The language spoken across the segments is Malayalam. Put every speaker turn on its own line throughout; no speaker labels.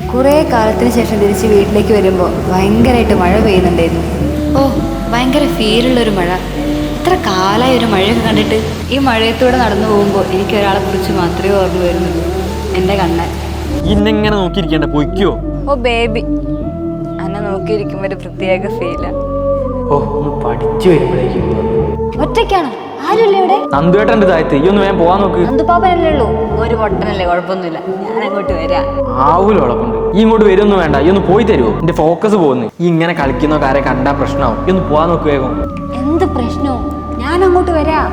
കുറേ കാലത്തിന് ശേഷം തിരിച്ച് വീട്ടിലേക്ക് വരുമ്പോൾ ഭയങ്കരമായിട്ട് മഴ പെയ്യുന്നുണ്ടായിരുന്നു. ഓ ഭയങ്കര ഫീലുള്ളൊരു മഴ. ഇത്ര കാലമായ ഒരു മഴയൊക്കെ കണ്ടിട്ട് ഈ മഴയത്തൂടെ നടന്നു പോകുമ്പോൾ എനിക്ക് ഒരാളെ കുറിച്ച് മാത്രമേ ഓർമ്മ വരുന്നുള്ളൂ. എന്റെ കണ്ണൻ.
ഇന്നെങ്ങനെ നോക്കിയിരിക്കണ്ട? പൊയ്ക്കോ.
ഓ ബേബി അന്നെ നോക്കിയിരിക്കുമ്പോൾ ഒരു പ്രത്യേക ഫീലാണ്
ഓ പഠിച്ചു വരുമ്പോഴേക്കും.
ഒറ്റയ്ക്കാണോ? ആരുമില്ല ഇവിടെ?
നന്ദുവേട്ടന്റെ താഴത്ത് ഈ ഒന്ന് വേഗം പോവാൻ നോക്ക്.
ഉള്ളൂ? ഒരു പൊട്ടനല്ലേ കുഴപ്പമൊന്നുമില്ല. ഞാൻ അങ്ങോട്ട് വരാം.
ആവൂല ഉളപ്പുണ്ട് ഈ ഇങ്ങോട്ട് വരുമൊന്നും വേണ്ട. ഈ ഒന്ന് പോയി തരുമോ എന്റെ ഫോക്കസ് പോകുന്നു. ഈ ഇങ്ങനെ കളിക്കുന്ന കാരെ കണ്ടാ പ്രശ്നമാവും ഈ ഒന്ന് പോവാൻ നോക്ക് വേഗം.
എന്ത് പ്രശ്നവും? ഞാൻ അങ്ങോട്ട് വരാം.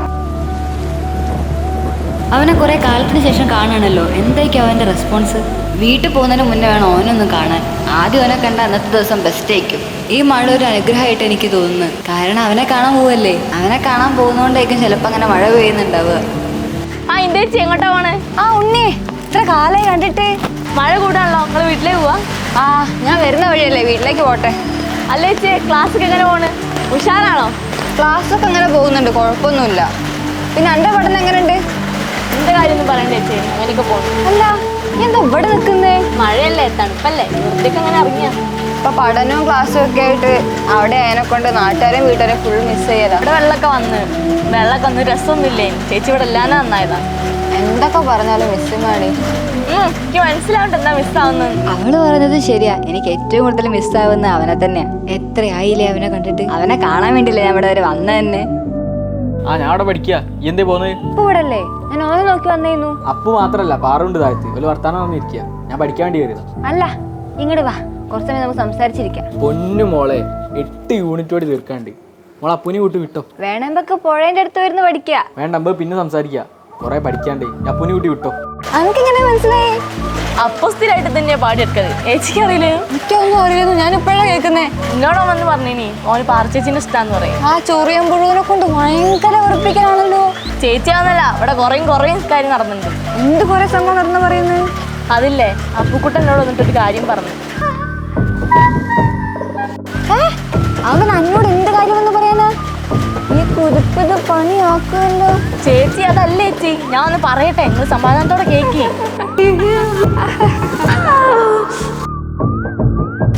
അവനെ കുറെ കാലത്തിന് ശേഷം കാണുകയാണല്ലോ എന്തായിരിക്കും അവന്റെ റെസ്പോൺസ് വീട്ടിൽ പോകുന്നതിന് മുന്നേ വേണം ഓനൊന്നും കാണാൻ. ആദ്യം അവനെ കണ്ട അന്നത്തെ ദിവസം ബെസ്റ്റ് ആയിരിക്കും. ഈ മഴ ഒരു അനുഗ്രഹമായിട്ട് എനിക്ക് തോന്നുന്നു. കാരണം അവനെ കാണാൻ പോവല്ലേ? അവനെ കാണാൻ പോകുന്നതുകൊണ്ടായിരിക്കും ചിലപ്പോൾ അങ്ങനെ മഴ പെയ്യുന്നുണ്ടാവുക.
ആ ഇന്ത്യ ചേച്ചി എങ്ങോട്ടാ പോണേ?
ആ ഉണ്ണി ഇത്ര കണ്ടിട്ട്.
മഴ കൂടാണല്ലോ നിങ്ങൾ വീട്ടിലേക്ക് പോവാ.
ആ ഞാൻ വരുന്ന വഴിയല്ലേ വീട്ടിലേക്ക് പോട്ടെ.
അല്ലേ ചേച്ചി ക്ലാസ്സൊക്കെ എങ്ങനെ പോണ്? ഉഷാറാണോ?
ക്ലാസ്സൊക്കെ അങ്ങനെ പോകുന്നുണ്ട് കുഴപ്പമൊന്നുമില്ല. പിന്നെ എന്റെ പഠനം എങ്ങനെയുണ്ട്?
എന്റെ കാര്യമൊന്നും പറയണ്ട ചേച്ചി? അങ്ങനെയൊക്കെ പോണു
അല്ല എന്താ ഇവിടെ നിൽക്കുന്നേ?
മഴയല്ലേ തണുപ്പല്ലേ? വെറുതെയൊക്കെ അങ്ങനെ അറിഞ്ഞ
ഇപ്പൊ പഠനവും ക്ലാസ്സും ഒക്കെ ആയിട്ട് അവിടെ അതിനെ കൊണ്ട് നാട്ടുകാരെയും വീട്ടുകാരെയും ഫുൾ മിസ് ചെയ്യലാ.
ഇവിടെ വെള്ളമൊക്കെ വന്ന് വെള്ളമൊക്കെ വന്ന് രസമൊന്നുമില്ലേ? ചേച്ചി ഇവിടെ എല്ലാനും നന്നായതാ.
എന്തൊക്കെ പറഞ്ഞാലും മിസ്സിങ് ആണ്
എനിക്ക് മനസ്സിലാവണ്ട എന്താ മിസ്സാവുന്നു
അവൾ പറഞ്ഞത് ശരിയാ. എനിക്ക് ഏറ്റവും കൂടുതൽ മിസ്സാവുന്ന അവനെ തന്നെയാ. എത്രയായില്ലേ അവനെ കണ്ടിട്ട്? അവനെ കാണാൻ വേണ്ടിയില്ലേ ഞാൻ ഇവിടെ വരെ വന്ന തന്നെ.
ആ ഞാൻ അവിടെ പഠിക്കുക എന്തേ പോന്നെ
ഇപ്പൊ ഇവിടെ അല്ലേ ഞാൻ ഓനെ നോക്കി വന്നേന്നു.
അപ്പു മാത്രല്ല പാറുണ്ട് താഴത്ത്. ഒരു വർത്താനം വന്നിരിക്കുക ഞാൻ പഠിക്കാൻ വേണ്ടി
അല്ല ഇങ്ങോട്ട് വാ. കുറച്ച് സമയം നമുക്ക് സംസാരിച്ചിരിക്കാം.
പൊന്നു മോളെ എട്ട് യൂണിറ്റോട് തീർക്കാണ്ട്. മോളെ അപ്പുനെ കൂട്ടി വിട്ടോ.
വേണമെമ്പൊക്കെ പുഴേന്റെ അടുത്ത് വരുന്ന് പഠിക്കുക
വേണ്ട അമ്പ് പിന്നെ സംസാരിക്കുക കുറെ പഠിക്കാണ്ടേ. അപ്പുനെ കൂട്ടി വിട്ടോ.
മനസ്സിലായി?
അപ്പൊ സ്ഥിരമായിട്ട് തന്നെയാ പാടിയെടുക്കത് ചേച്ചിക്ക് അറിയില്ലേ?
എനിക്കൊന്നും ഞാൻ ഇപ്പോഴാണ് കേൾക്കുന്നേ.
എന്നോടോ വന്ന് പറഞ്ഞിനി ഓന് പാർച്ചേച്ചിന്റെ ഇഷ്ടാന്ന് പറയും.
ആ ചൊറിയൻ പുഴുവിനെ കൊണ്ട് ഭയങ്കര ഉറപ്പിക്കാനാണല്ലോ
ചേച്ചിയാന്നല്ല ഇവിടെ കുറേയും കുറേയും കാര്യം നടന്നിട്ടുണ്ട്
എന്ത് കുറെ സംഭവം നടന്നു പറയുന്നത്
അതില്ലേ അപ്പുക്കുട്ടൻ എന്നോട് വന്നിട്ടൊരു കാര്യം പറഞ്ഞു.
അവൻ അന്നോട് എന്ത് കാര്യമെന്ന് പറയാനാ ഈ കുതിപ്പിത് പണിയാക്കുമല്ലോ
ചേച്ചി അതല്ലേ ചേച്ചി. ഞാൻ ഒന്ന് പറയട്ടെ നിങ്ങൾ സമാധാനത്തോടെ കേക്കി.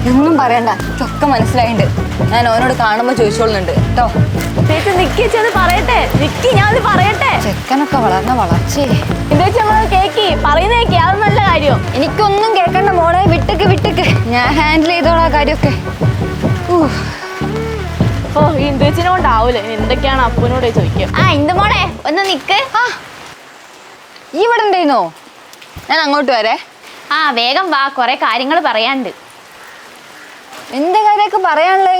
ഒന്നും പറയണ്ട. ചൊക്കെ മനസ്സിലായിണ്ട്. ഞാൻ ഓനോട് കാണുമ്പോ ചോദിച്ചോളുന്നുണ്ട്. കേട്ടോ?
ചേച്ചി നിക്കി ചേച്ചി പറയട്ടെ. നിക്കി ഞാൻ അത് പറയട്ടെ.
ചെക്കനൊക്കെ വളർന്ന വളർച്ചേ.
ചേച്ചി നമ്മൾ കേക്കി. പറയുന്ന കേക്കി. അത് നല്ല കാര്യം.
എനിക്കൊന്നും കേൾക്കണ്ട മോളെ. വിട്ടക്ക് വിട്ടക്ക്. ഞാൻ ഹാൻഡിൽ ചെയ്തോളാ കാര്യമൊക്കെ.
ഓ ഈ ഇന്ത്യച്ചിനെ കൊണ്ടാവൂലേ? ഇനി എന്തൊക്കെയാണ് അപ്പുവിനോട് ചോദിക്കുക?
ആ ഇന്ദു മോളെ ഒന്ന് നിക്ക്.
ആ. ഈ ഇവിടെ ഉണ്ടായിരുന്നോ ഞാൻ അങ്ങോട്ട് വരെ.
ആ വേഗം വാ കുറെ കാര്യങ്ങൾ പറയാണ്ട്
എന്ത് കാര്യമൊക്കെ പറയാനുള്ളേ?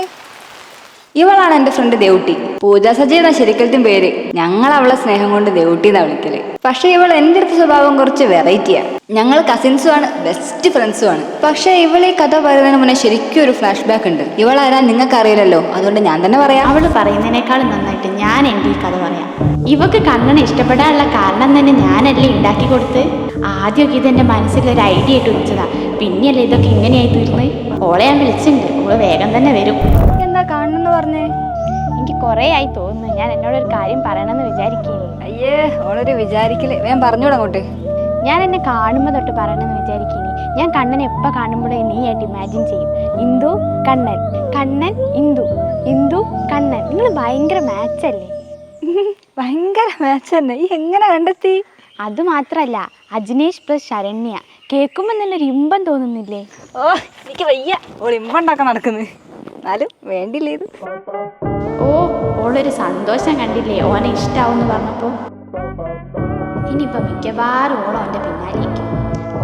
ഇവളാണ് എന്റെ ഫ്രണ്ട് ദേവുട്ടി. പൂജ സജി എന്ന ശരിക്കലത്തും പേര്. ഞങ്ങൾ അവളെ സ്നേഹം കൊണ്ട് ദേവുട്ടി എന്നാ വിളിക്കൽ. പക്ഷെ ഇവൾ എന്റെ അടുത്ത സ്വഭാവം കുറച്ച് വെറൈറ്റിയാ. ഞങ്ങൾ കസിൻസും ആണ് ബെസ്റ്റ് ഫ്രണ്ട്സും ആണ് പക്ഷെ ഇവളെ കഥ പറയുന്നതിന് മുന്നേ ശരിക്കും ഒരു ഫ്ലാഷ് ബാക്ക് ഉണ്ട്. ഇവളാരാ നിങ്ങൾക്ക് അറിയില്ലല്ലോ അതുകൊണ്ട് ഞാൻ തന്നെ പറയാം.
അവൾ പറയുന്നതിനേക്കാളും നന്നായിട്ട് ഞാൻ എന്റെ ഈ കഥ പറയാം. ഇവക്ക് കണ്ണനെ ഇഷ്ടപ്പെടാനുള്ള കാരണം തന്നെ ഞാനല്ലേ ഉണ്ടാക്കി കൊടുത്ത് ആദ്യമൊക്കെ ഇതെന്റെ മനസ്സിൽ ഒരു ഐഡിയ ആയിട്ട് വെച്ചതാ. പിന്നെയല്ലേ ഇതൊക്കെ ഇങ്ങനെയായി തീർന്ന്? ഓളെ ഞാൻ വിളിച്ചിട്ടുണ്ട്. ഓൾ വേഗം തന്നെ വരും.
എന്താ കാണണമെന്ന് പറഞ്ഞേ?
എനിക്ക് കുറേ ആയി തോന്നുന്നു. ഞാൻ എന്നോടൊരു കാര്യം പറയണമെന്ന് വിചാരിക്കുന്നു
അയ്യേ ഓളൊരു വിചാരിക്കലേ. ഞാൻ പറഞ്ഞൂടെ അങ്ങോട്ട്.
ഞാൻ എന്നെ കാണുമ്പോൾ തൊട്ട് പറയണമെന്ന് വിചാരിക്കുന്നു ഞാൻ കണ്ണനെ എപ്പോൾ കാണുമ്പോഴേ നീ ആയിട്ട് ഇമാജിൻ ചെയ്യും. ഇന്ദു കണ്ണൻ. കണ്ണൻ ഇന്ദു. ഇന്ദു കണ്ണൻ. നിങ്ങൾ ഭയങ്കര മാച്ചല്ലേ
ഭയങ്കര മാച്ച് തന്നെ. ഈ എങ്ങനെ കണ്ടെത്തി?
അത് മാത്രമല്ല അജിനേഷ് പ്ലസ് ശരണ്യ. കേൾക്കുമ്പോൾ നല്ലൊരു ഇമ്പം തോന്നുന്നില്ലേ?
ഓ എനിക്ക് വയ്യ. ഒളിമ്പം ഉണ്ടാക്കാൻ നടക്കുന്നത് എന്നാലും വേണ്ടില്ലേ ഇത്?
ഓ ഓളൊരു സന്തോഷം കണ്ടില്ലേ? ഓനെ ഇഷ്ടാവെന്ന് പറഞ്ഞപ്പോൾ ഇനിയിപ്പോൾ മിക്കവാറും ഓളം അവന്റെ പിന്നാലേക്ക്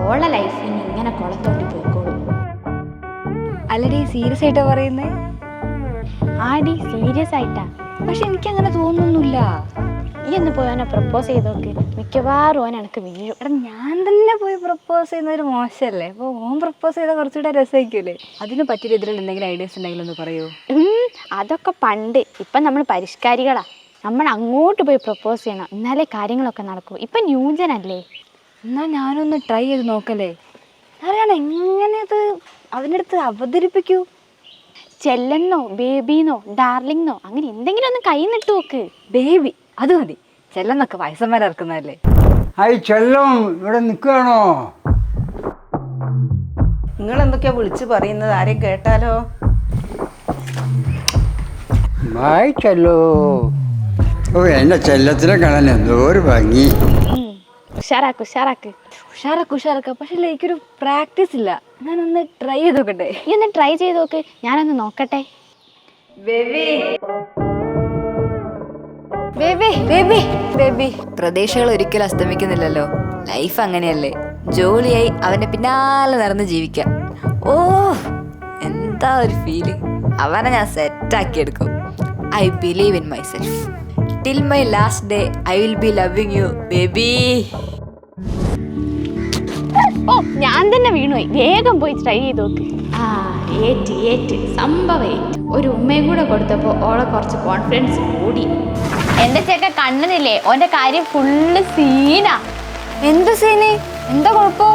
ഓളെ ലൈഫ് ഇനി ഇങ്ങനെ കുളത്തോണ്ടി പോയിക്കോളും.
അല്ലടി സീരിയസ് ആയിട്ടാ പറയുന്നേ?
ആടി സീരിയസ് ആയിട്ടാ.
പക്ഷെ എനിക്കങ്ങനെ തോന്നുന്നില്ല.
ഈ ഒന്ന് പോയി അവനെ പ്രപ്പോസ് ചെയ്ത് നോക്ക്. മിക്കവാറും ഓനെ എനിക്ക് വീഴും.
എടാ ഞാൻ തന്നെ പോയി പ്രപ്പോസ് ചെയ്യുന്ന ഒരു മോശമല്ലേ? അപ്പോൾ ഓൻ പ്രപ്പോസ് ചെയ്താൽ കുറച്ചുകൂടെ രസമായിരിക്കുമല്ലേ? അതിന് പറ്റിയ രീതിയിൽ എന്തെങ്കിലും ഐഡിയാസ് ഉണ്ടെങ്കിലും ഒന്ന് പറയൂ.
അതൊക്കെ പണ്ട്. ഇപ്പം നമ്മൾ പരിഷ്കാരികളാ. നമ്മൾ അങ്ങോട്ട് പോയി പ്രപ്പോസ് ചെയ്യണം. എന്നാലേ കാര്യങ്ങളൊക്കെ നടക്കൂ. ഇപ്പം ന്യൂജനല്ലേ?
എന്നാൽ ഞാനൊന്ന് ട്രൈ ചെയ്ത് നോക്കല്ലേ? അറിയണം എങ്ങനെ അത് അവന്റെ അടുത്ത് അവതരിപ്പിക്കൂ?
ചെല്ലെന്നോ ബേബിന്നോ ഡാർലിങ്ങോ അങ്ങനെ എന്തെങ്കിലും ഒന്ന് കൈ നിട്ട് നോക്ക്.
ബേബി അത് മതി. ചെല്ലെന്നൊക്കെ വയസ്സന്മാരിറക്കുന്നതല്ലേ
ഹായ് ചെല്ലം ഇവിടെ നിൽക്കുകയാണോ?
നിങ്ങൾ എന്തൊക്കെയാ വിളിച്ചു പറയുന്നത്? ആരെയും കേട്ടാലോ?
വായിച്ചല്ലോ ഓ എന്നെ ചെല്ലത്തിനെ കാണാൻ എന്തോ ഒരു ഭംഗി.
ഉഷാറാക്ക് ഉഷാറാക്ക്.
ഉഷാറാക്ക് ഉഷാറാക്ക. പക്ഷെ എനിക്കൊരു പ്രാക്ടീസ് ഇല്ല. ഞാനൊന്ന് ട്രൈ ചെയ്ത് നോക്കട്ടെ.
ഈ ഒന്ന് ട്രൈ ചെയ്ത് നോക്ക്. ഞാനൊന്ന് നോക്കട്ടെ.
ബേബി. Baby baby. ബേബി. പ്രതീക്ഷകൾ ഒരിക്കലും അസ്തമിക്കുന്നില്ലല്ലോ. ലൈഫ് അങ്ങനെയല്ലേ. ജോലിയായി അവന്റെ പിന്നാലെ നടന്ന് ജീവിക്കാം. ഓ എന്താ ഒരു ഫീൽ അവനെ ഞാൻ സെറ്റാക്കി എടുക്കും. I believe in myself till my last day I will be loving you baby
oh ഞാൻ തന്നെ വീണുപോയി വേഗം പോയി ട്രൈ ചെയ്ത് നോക്ക്. ആ ഏറ്റ് ഏറ്റ്. സംഭവം ഒരു ഉമ്മയും കൂടെ കൊടുത്തപ്പോൾ ഓളെ കുറച്ച് കോൺഫിഡൻസ് കൂടി. എന്റെ ചേക്ക കണ്ണനില്ലേ? ഓന്റെ കാര്യം ഫുള്ള് സീനാ.
എന്ത് സീന്? എന്താ കുഴപ്പോ?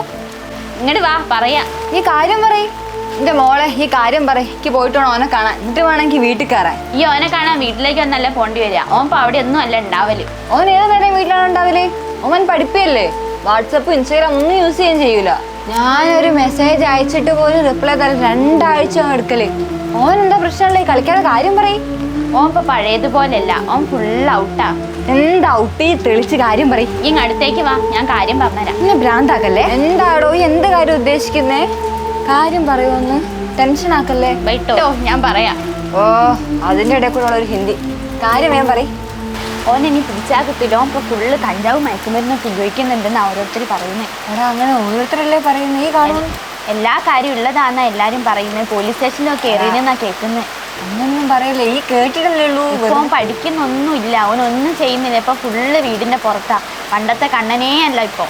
ഇങ്ങോട്ട് വാ പറയാ.
ഈ കാര്യം പറയ്. എന്റെ മോളെ ഈ കാര്യം പറ എനിക്ക് പോയിട്ട് വേണം ഓനെ കാണാൻ. എന്നിട്ട് വേണമെങ്കിൽ വീട്ടിൽ കയറാൻ.
ഈ ഓനെ കാണാൻ വീട്ടിലേക്ക് ഒന്നല്ല പോണ്ടി വരിക. ഓൻ ഇപ്പൊ അവിടെ ഒന്നും അല്ല ഉണ്ടാവൽ.
ഓൻ ഏത് നേരം വീട്ടിലാണ് ഉണ്ടാവൽ? ഓൻ പഠിപ്പിയല്ലേ വാട്സപ്പ് ഇൻസ്റ്റാഗ്രാം ഒന്നും യൂസ് ചെയ്യാൻ ചെയ്യൂല. ഞാനൊരു മെസ്സേജ് അയച്ചിട്ട് പോലും റിപ്ലൈ തരാൻ രണ്ടാഴ്ച എടുക്കൽ. ഓൻ എന്താ പ്രശ്നമുള്ള കളിക്കാതെ കാര്യം പറയ്.
ഓൻ ഇപ്പൊ പഴയതുപോലെയല്ല ഓൻ ഫുൾ ഔട്ടാ
എന്താ ഔട്ടി തെളിച്ച് കാര്യം പറയും.
ഇങ്ങ് അടുത്തേക്ക് വാ ഞാൻ കാര്യം പറഞ്ഞുതരാം.
ഇന്ന് ഭ്രാന്താക്കല്ലേ? എന്താടോ ഈ എന്ത് കാര്യം ഉദ്ദേശിക്കുന്നേ? കാര്യം പറയുമെന്ന് ടെൻഷൻ ആക്കല്ലേ?
ബൈട്ടോ ഞാൻ പറയാ.
ഓ അതിന്റെ ഇടയിൽ കൂടെ ഉള്ള ഒരു ഹിന്ദി. കാര്യം ഞാൻ പറയും.
ഓൻ ഇനി പിടിച്ചാൽ കിട്ടില്ല ഓൻ ഇപ്പൊ ഫുള്ള് കഞ്ചാവ് മയക്കുമരുന്നൊക്കെ ഉപയോഗിക്കുന്നുണ്ടെന്ന് ഓരോരുത്തർ പറയുന്നത്
എടാ അങ്ങനെ ഓരോരുത്തരല്ലേ പറയുന്നേ? ഈ കാണും.
എല്ലാ കാര്യം ഉള്ളതാന്നാ എല്ലാരും പറയുന്നത് പോലീസ് സ്റ്റേഷനിലൊക്കെ എറിയുന്നെന്നാ കേൾക്കുന്നത്
അങ്ങനൊന്നും പറയില്ല ഈ കേട്ടിട്ടല്ലേ ഉള്ളൂ.
ഇപ്പൊ ഓൻ പഠിക്കുന്നൊന്നുമില്ല. അവനൊന്നും ചെയ്യുന്നില്ല. ഇപ്പൊ ഫുള്ള് വീടിന്റെ പുറത്താ. പണ്ടത്തെ കണ്ണനേ അല്ല ഇപ്പൊ.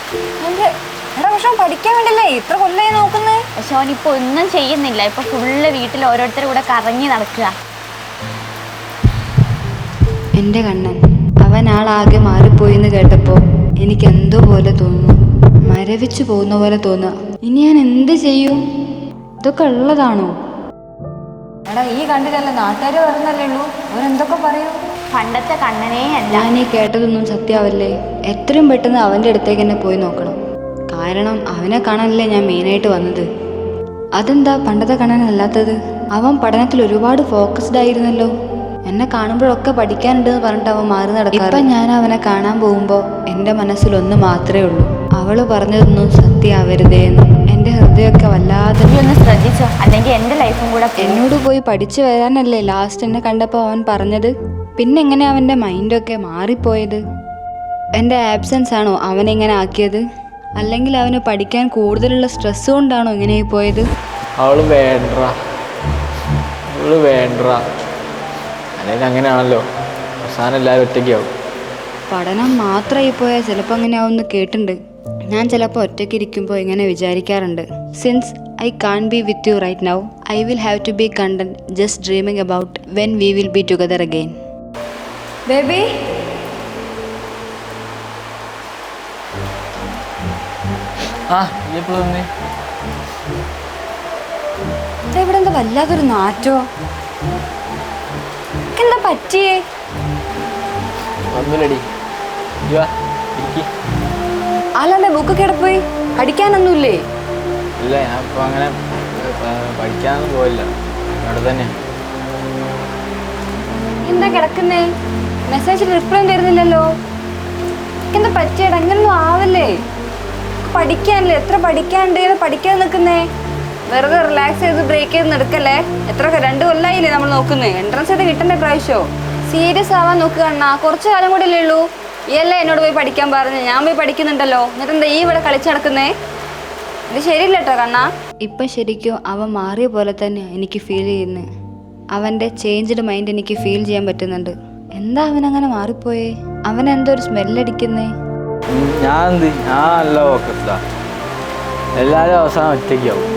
എന്റെ- എടാ പക്ഷെ അവൻ പഠിക്കാൻ വേണ്ടിയല്ലേ ഇത്ര കൊല്ലായി നോക്കുന്നേ?
പക്ഷെ അവൻ ഇപ്പൊ ഒന്നും ചെയ്യുന്നില്ല. ഇപ്പൊ ഫുള്ള് വീട്ടിൽ ഓരോരുത്തരും കൂടെ കറങ്ങി നടക്കുക.
എന്റെ കണ്ണൻ അവൻ ആളാകെ മാറിപ്പോയി എന്ന് കേട്ടപ്പോ എനിക്ക് എന്തോ പോലെ തോന്നുന്നു. മരവിച്ചു പോകുന്ന പോലെ തോന്നുക. ഇനി ഞാൻ എന്ത് ചെയ്യും? ഇതൊക്കെ ഉള്ളതാണോ? എടാ ഈ കണ്ടിട്ടല്ല നാട്ടുകാർ പറഞ്ഞല്ലേ ഉള്ളൂ? അവരെന്തൊക്കെ പറയൂ?
പണ്ടത്തെ കണ്ണനേ അല്ല.
ഞാൻ ഈ കേട്ടതൊന്നും സത്യാവല്ലേ എത്രയും പെട്ടെന്ന് അവന്റെ അടുത്തേക്ക് തന്നെ പോയി നോക്കണം. കാരണം അവനെ കാണാനല്ലേ ഞാൻ മെയിനായിട്ട് വന്നത്. അതെന്താ പണ്ടത്തെ കണ്ണനല്ലാത്തത്? അവൻ പഠനത്തിൽ ഒരുപാട് ഫോക്കസ്ഡ് ആയിരുന്നല്ലോ. എന്നെ കാണുമ്പോഴൊക്കെ പഠിക്കാനുണ്ടെന്ന് പറഞ്ഞിട്ട് അവൻ മാറി നടക്കാറ്. ഇപ്പം ഞാൻ അവനെ കാണാൻ പോകുമ്പോൾ എന്റെ മനസ്സിൽ ഒന്ന് മാത്രമേ ഉള്ളൂ. അവൾ പറഞ്ഞതൊന്നും സത്യമാവരുതേ എന്ന് ഹൃദയമൊക്കെ വല്ലാതെ
നീ ഒന്ന് ശ്രദ്ധിച്ചോ? അല്ലെങ്കിൽ എന്റെ ലൈഫും കൂടെ.
എന്നോട് പോയി പഠിച്ചു വരാനല്ലേ ലാസ്റ്റ് എന്നെ കണ്ടപ്പോൾ അവൻ പറഞ്ഞത്? പിന്നെ എങ്ങനെ അവന്റെ മൈൻഡൊക്കെ മാറിപ്പോയത്? എന്റെ ആബ്സെൻസ് ആണോ അവനെങ്ങനെ ആക്കിയത്? അല്ലെങ്കിൽ അവന് പഠിക്കാൻ കൂടുതലുള്ള സ്ട്രെസ് കൊണ്ടാണോ ഇങ്ങനെ പോയത്?
അവൾ വേണ്ട അവൾ വേണ്ട അല്ലെങ്കിൽ അങ്ങനെയാണല്ലോ. അവസാനം എല്ലാവരും ഒറ്റയ്ക്കാവും.
പഠനം മാത്രമായി പോയാൽ ചിലപ്പോൾ അങ്ങനെ ആവുമെന്ന് കേട്ടിട്ടുണ്ട് ഞാൻ ചിലപ്പോൾ ഒറ്റയ്ക്ക് ഇരിക്കുമ്പോൾ ഇങ്ങനെ വിചാരിക്കാറുണ്ട്. Since I can't be with you right now I will have to be content just dreaming about when we will be together again baby
ആ
ഇവിടെ എന്താ വല്ലാത്തൊരു നാറ്റോ? എന്താ പറ്റിയേ?
ഒന്നുമില്ലടി ഇരിക്ക്.
അല്ലാണ്ട് ബുക്കൊക്കെ കിടപ്പോയി പോയി? പഠിക്കാനൊന്നുമില്ലേ?
ഇല്ല ഞാൻ ഇപ്പൊ അങ്ങനെ പഠിക്കാനൊന്നും പോയില്ല. അവിടെ തന്നെ.
എന്താ കിടക്കുന്നേ? മെസ്സേജിൽ റിപ്ലൈ തരുന്നില്ലല്ലോ. എന്താ പറ്റിയട അങ്ങനൊന്നും ആവല്ലേ? പഠിക്കാനല്ലേ? എത്ര പഠിക്കാണ്ട് പഠിക്കാൻ നിൽക്കുന്നേ? വെറുതെ റിലാക്സ് ചെയ്ത് ബ്രേക്ക് ചെയ്ത് നടക്കല്ലേ എത്ര രണ്ട് കൊല്ലായില്ലേ നമ്മൾ നോക്കുന്നേ? എൻട്രൻസ് ചെയ്ത് കിട്ടണ്ടേ പ്രാവശ്യമോ സീരിയസ് ആവാൻ നോക്കുക അണ്ണാ കുറച്ച് കാലം കൂടെ അല്ലേ ഉള്ളൂ. ഈ അല്ലേ എന്നോട് പോയി പഠിക്കാൻ പറഞ്ഞു? ഞാൻ പോയി പഠിക്കുന്നുണ്ടല്ലോ. എന്നിട്ട് എന്താ ഈ ഇവിടെ കളിച്ചു നടക്കുന്നേ? ഇത് ശരിയില്ല കേട്ടോ കണ്ണാ? ഇപ്പൊ ശരിക്കും അവൻ മാറിയ പോലെ തന്നെ എനിക്ക് ഫീൽ ചെയ്യുന്നത് അവന്റെ ചേഞ്ച്ഡ് മൈൻഡ് എനിക്ക് ഫീൽ ചെയ്യാൻ പറ്റുന്നുണ്ട്. എന്താ അവൻ അങ്ങനെ മാറിപ്പോയേ? അവൻ എന്തോ ഒരു സ്മെല്ലടിക്കുന്നേ
ഞാൻ ഞാൻ നല്ല ഫോക്കസ്ഡാ എല്ലാവരും അവസാനം ഒറ്റയ്ക്കാവും.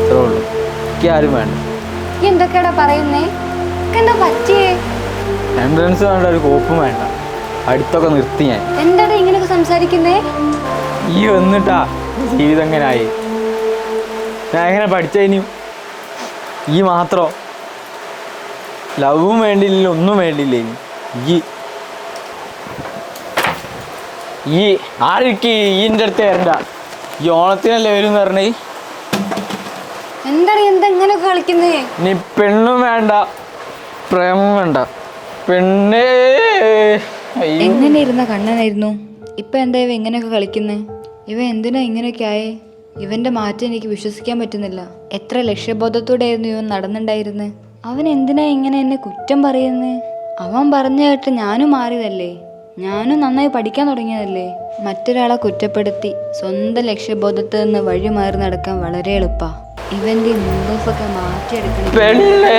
അത്രേ ഉള്ളൂ. എനിക്ക് ആരും വേണ്ട.
ഈ എന്തൊക്കെയാടാ പറയുന്നേ? എന്താ പറ്റിയേ?
എൻട്രൻസ് വേണ്ട ഒരു കോപ്പും വേണ്ട. അടുത്തൊക്കെ നിർത്തി ഞാൻ.
എന്താടാ ഇങ്ങനെയൊക്കെ സംസാരിക്കുന്നേ?
ഈ വന്നിട്ടാ ജീവിതം എങ്ങനായി? ഞാൻ എങ്ങനെ പഠിച്ചതിനും ഈ മാത്രോ ലവും വേണ്ടിയില്ല ഒന്നും വേണ്ടിയില്ല ഇനി ഈ ഈ ആർക്ക് ഈന്റെ അടുത്ത് വരണ്ട? ഈ ഓണത്തിനല്ലേ വരും എന്ന് പറഞ്ഞേ
എന്താണ് എന്തെങ്ങനെ കളിക്കുന്നേ?
നീ പെണ്ണും വേണ്ട പ്രേമം വേണ്ട. പെണ്ണേ
എങ്ങനെ ഇരുന്ന കണ്ണനായിരുന്നു? ഇപ്പൊ എന്താ ഇവ ഇങ്ങനെയൊക്കെ കളിക്കുന്നേ? ഇവ എന്തിനാ ഇങ്ങനെയൊക്കെ ആയേ? ഇവന്റെ മാറ്റം എനിക്ക് വിശ്വസിക്കാൻ പറ്റുന്നില്ല. എത്ര ലക്ഷ്യബോധത്തോടെയായിരുന്നു ഇവൻ നടന്നുണ്ടായിരുന്നത് അവൻ എന്തിനാ ഇങ്ങനെ എന്നെ കുറ്റം പറയുന്നേ? അവൻ പറഞ്ഞു കേട്ട് ഞാനും മാറിയതല്ലേ? ഞാനും നന്നായി പഠിക്കാൻ തുടങ്ങിയതല്ലേ? മറ്റൊരാളെ കുറ്റപ്പെടുത്തി സ്വന്തം ലക്ഷ്യബോധത്തിൽ നിന്ന് വഴി മാറി നടക്കാൻ വളരെ എളുപ്പാ. ഇവന്റെ മൂഡോഫൊക്കെ മാറ്റിയെടുക്കണം
പെണ്ണേ!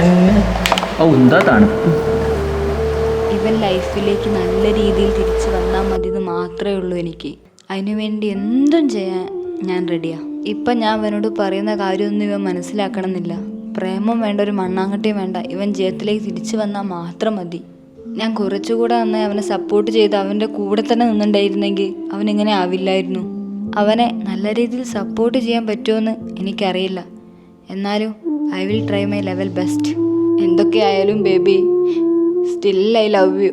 എന്നെ ഓ എന്താ തണുപ്പ്?
ഇവൻ ലൈഫിലേക്ക് നല്ല രീതിയിൽ തിരിച്ചു വന്നാൽ മതി എന്ന് മാത്രമേ ഉള്ളൂ എനിക്ക്. അതിനുവേണ്ടി എന്തും ചെയ്യാൻ ഞാൻ റെഡിയാ ഇപ്പം ഞാൻ അവനോട് പറയുന്ന കാര്യമൊന്നും ഇവൻ മനസ്സിലാക്കണമെന്നില്ല. പ്രേമം വേണ്ട ഒരു മണ്ണാങ്കട്ടിയും വേണ്ട. ഇവൻ ജീവിതത്തിലേക്ക് തിരിച്ചു വന്നാൽ മാത്രം മതി. ഞാൻ കുറച്ചുകൂടെ നന്നായി അവനെ സപ്പോർട്ട് ചെയ്ത് അവന്റെ കൂടെ തന്നെ നിന്നുണ്ടായിരുന്നെങ്കിൽ ഇങ്ങനെ ആവില്ലായിരുന്നു. അവനെ നല്ല രീതിയിൽ സപ്പോർട്ട് ചെയ്യാൻ പറ്റുമെന്ന് എനിക്കറിയില്ല. എന്നാലും I will try my level best എന്തൊക്കെയായാലും baby still I love you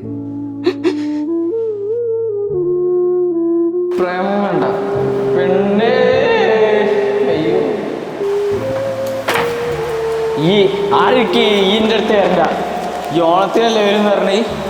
പ്രേമം വേണ്ട. പെണ്ണേ. അയ്യോ. ഈ ആർക്ക് ഈന്റെ അടുത്ത് വരണ്ട? ഈ ഓണത്തിനല്ലേ വരും പറഞ്ഞേ?